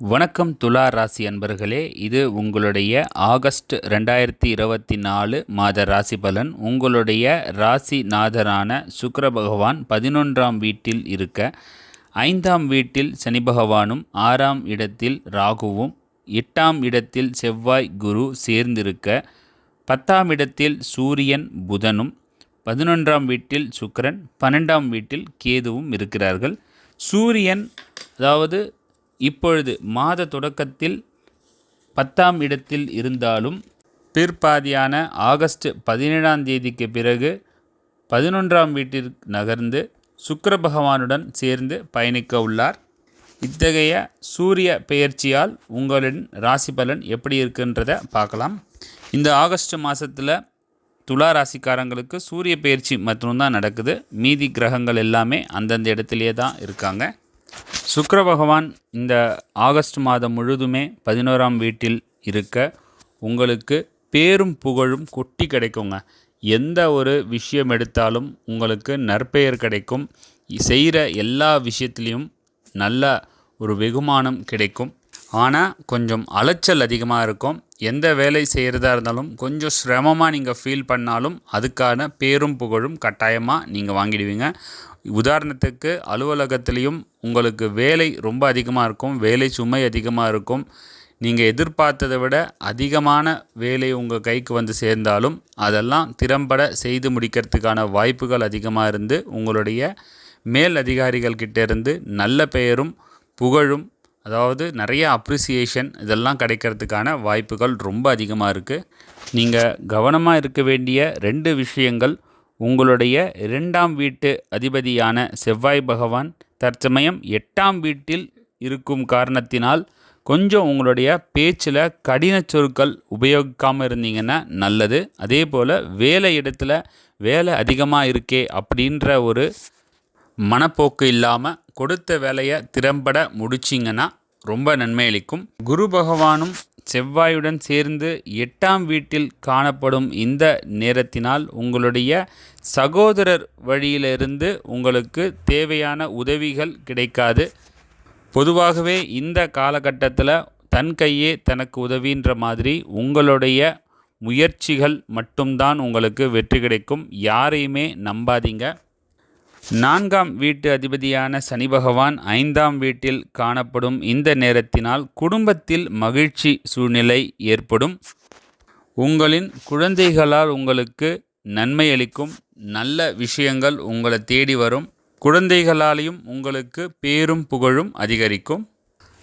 வணக்கம் துலா ராசி அன்பர்களே இது உங்களுடைய ஆகஸ்ட் ரெண்டாயிரத்தி இருபத்தி நாலு மாத ராசி பலன். உங்களுடைய ராசி நாதரான பகவான் பதினொன்றாம் வீட்டில் இருக்க ஐந்தாம் வீட்டில் சனி பகவானும் ஆறாம் இடத்தில் ராகுவும் எட்டாம் இடத்தில் செவ்வாய் குரு சேர்ந்திருக்க பத்தாம் இடத்தில் சூரியன் புதனும் பதினொன்றாம் வீட்டில் சுக்கரன் பன்னெண்டாம் வீட்டில் கேதுவும் இருக்கிறார்கள். சூரியன் அதாவது இப்பொழுது மாத தொடக்கத்தில் பத்தாம் இடத்தில் இருந்தாலும் பிற்பாதியான ஆகஸ்ட் பதினேழாம் தேதிக்கு பிறகு பதினொன்றாம் வீட்டிற்கு நகர்ந்து சுக்கர பகவானுடன் சேர்ந்து பயணிக்க உள்ளார். இத்தகைய சூரிய பெயர்ச்சியால் உங்களின் ராசி பலன் எப்படி இருக்குன்றதை பார்க்கலாம். இந்த ஆகஸ்ட் மாதத்தில் துலா ராசிக்காரங்களுக்கு சூரிய பெயர்ச்சி மட்டும்தான் நடக்குது. மீதி கிரகங்கள் எல்லாமே அந்தந்த இடத்துலையே தான் இருக்காங்க. சுக்கர பகவான் இந்த ஆகஸ்ட் மாதம் முழுதுமே பதினோராம் வீட்டில் இருக்க உங்களுக்கு பேரும் புகழும் கொட்டி கிடைக்குங்க. எந்த ஒரு விஷயம் எடுத்தாலும் உங்களுக்கு நற்பெயர் கிடைக்கும். செய்கிற எல்லா விஷயத்துலேயும் நல்ல ஒரு வெகுமானம் கிடைக்கும். ஆனால் கொஞ்சம் அலைச்சல் அதிகமாக இருக்கும். எந்த வேலை செய்கிறதா இருந்தாலும் கொஞ்சம் சிரமமாக நீங்கள் ஃபீல் பண்ணாலும் அதுக்கான பேரும் புகழும் கட்டாயமாக நீங்கள் வாங்கிடுவீங்க. உதாரணத்துக்கு அலுவலகத்துலேயும் உங்களுக்கு வேலை ரொம்ப அதிகமாக இருக்கும் வேலை சுமை அதிகமாக இருக்கும். நீங்கள் எதிர்பார்த்ததை விட அதிகமான வேலை உங்கள் கைக்கு வந்து சேர்ந்தாலும் அதெல்லாம் திறம்பட செய்து முடிக்கிறதுக்கான வாய்ப்புகள் அதிகமாக இருந்து உங்களுடைய மேல் அதிகாரிகள் கிட்டேருந்து நல்ல பெயரும் புகழும் அதாவது நிறைய அப்ரிசியேஷன் இதெல்லாம் கிடைக்கிறதுக்கான வாய்ப்புகள் ரொம்ப அதிகமாக இருக்குது நீங்கள் கவனமாக இருக்க வேண்டிய ரெண்டு விஷயங்கள் உங்களுடைய இரண்டாம் வீட்டு அதிபதியான செவ்வாய் பகவான் தற்சமயம் எட்டாம் வீட்டில் இருக்கும் காரணத்தினால் கொஞ்சம் உங்களுடைய பேச்சில் கடின சொற்கள் உபயோகிக்காமல் இருந்தீங்கன்னா நல்லது. அதே போல் வேலை இடத்துல வேலை அதிகமாக இருக்கே அப்படின்ற ஒரு மனப்போக்கு இல்லாமல் கொடுத்த வேலையை திறம்பட முடிச்சிங்கன்னா ரொம்ப நன்மையளிக்கும். குரு பகவானும் செவ்வாயுடன் சேர்ந்து எட்டாம் வீட்டில் காணப்படும் இந்த நேரத்தினால் உங்களுடைய சகோதரர் வழியிலிருந்து உங்களுக்கு தேவையான உதவிகள் கிடைக்காது. பொதுவாகவே இந்த காலகட்டத்தில் தன் கையே தனக்கு உதவின்ற மாதிரி உங்களுடைய முயற்சிகள் மட்டும்தான் உங்களுக்கு வெற்றி கிடைக்கும். யாரையுமே நம்பாதீங்க. நான்காம் வீட்டு அதிபதியான சனி பகவான் ஐந்தாம் வீட்டில் காணப்படும் இந்த நேரத்தினால் குடும்பத்தில் மகிழ்ச்சி சூழ்நிலை ஏற்படும். உங்களின் குழந்தைகளால் உங்களுக்கு நன்மை அளிக்கும். நல்ல விஷயங்கள் உங்களை தேடி வரும். குழந்தைகளாலையும் உங்களுக்கு பேரும் புகழும் அதிகரிக்கும்.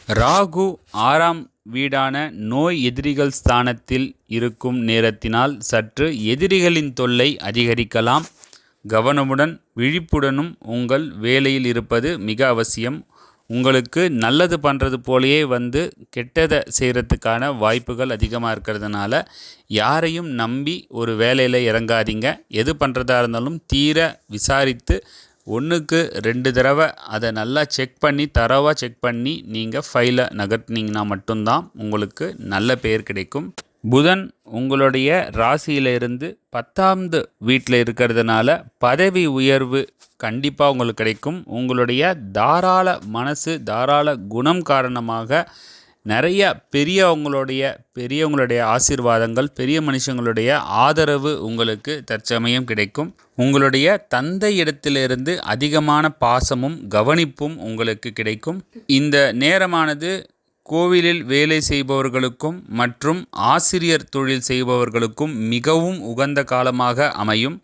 ராகு ஆறாம் வீடான நோய் எதிரிகள் ஸ்தானத்தில் இருக்கும் நேரத்தினால் சற்று எதிரிகளின் தொல்லை அதிகரிக்கலாம். கவனமுடன் விழிப்புடனும் உங்கள் வேலையில் இருப்பது மிக அவசியம். உங்களுக்கு நல்லது பண்ணுறது போலயே வந்து கெட்டதை செய்கிறதுக்கான வாய்ப்புகள் அதிகமாக இருக்கிறதுனால யாரையும் நம்பி ஒரு வேலையில் இறங்காதீங்க. எது பண்ணுறதா இருந்தாலும் தீர விசாரித்து ஒன்றுக்கு ரெண்டு தடவை அதை நல்லா செக் பண்ணி தரவாக செக் பண்ணி நீங்கள் ஃபைலை நகர்த்தினீங்கன்னா மட்டும்தான் உங்களுக்கு நல்ல பெயர் கிடைக்கும். புதன் உங்களுடைய ராசியிலிருந்து பத்தாம்து வீட்டில் இருக்கிறதுனால பதவி உயர்வு கண்டிப்பாக உங்களுக்கு கிடைக்கும். உங்களுடைய தாராள மனசு தாராள குணம் காரணமாக நிறைய பெரியவங்களுடைய பெரியவங்களுடைய ஆசீர்வாதங்கள் பெரிய மனுஷங்களுடைய ஆதரவு உங்களுக்கு தற்சமயம் கிடைக்கும். உங்களுடைய தந்தை இடத்திலிருந்து அதிகமான பாசமும் கவனிப்பும் உங்களுக்கு கிடைக்கும். இந்த நேரமானது கோவிலில் வேலை செய்பவர்களுக்கும் மற்றும் ஆசிரியர் தொழில் செய்பவர்களுக்கும் மிகவும் உகந்த காலமாக அமையும்.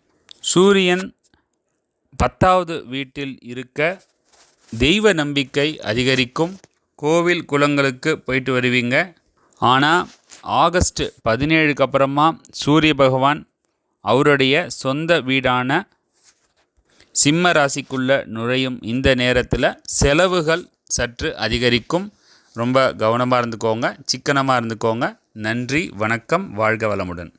சூரியன் பத்தாவது வீட்டில் இருக்க தெய்வ நம்பிக்கை அதிகரிக்கும். கோவில் குளங்களுக்கு போயிட்டு வருவீங்க. ஆனால் ஆகஸ்ட் பதினேழுக்கு அப்புறமா சூரிய பகவான் அவருடைய சொந்த வீடான சிம்ம ராசிக்குள்ள நுழையும் இந்த நேரத்தில் செலவுகள் சற்று அதிகரிக்கும். ரொம்ப கவனமாக இருந்துக்கோங்க சிக்கனமாக இருந்துக்கோங்க. நன்றி வணக்கம் வாழ்க வளமுடன்.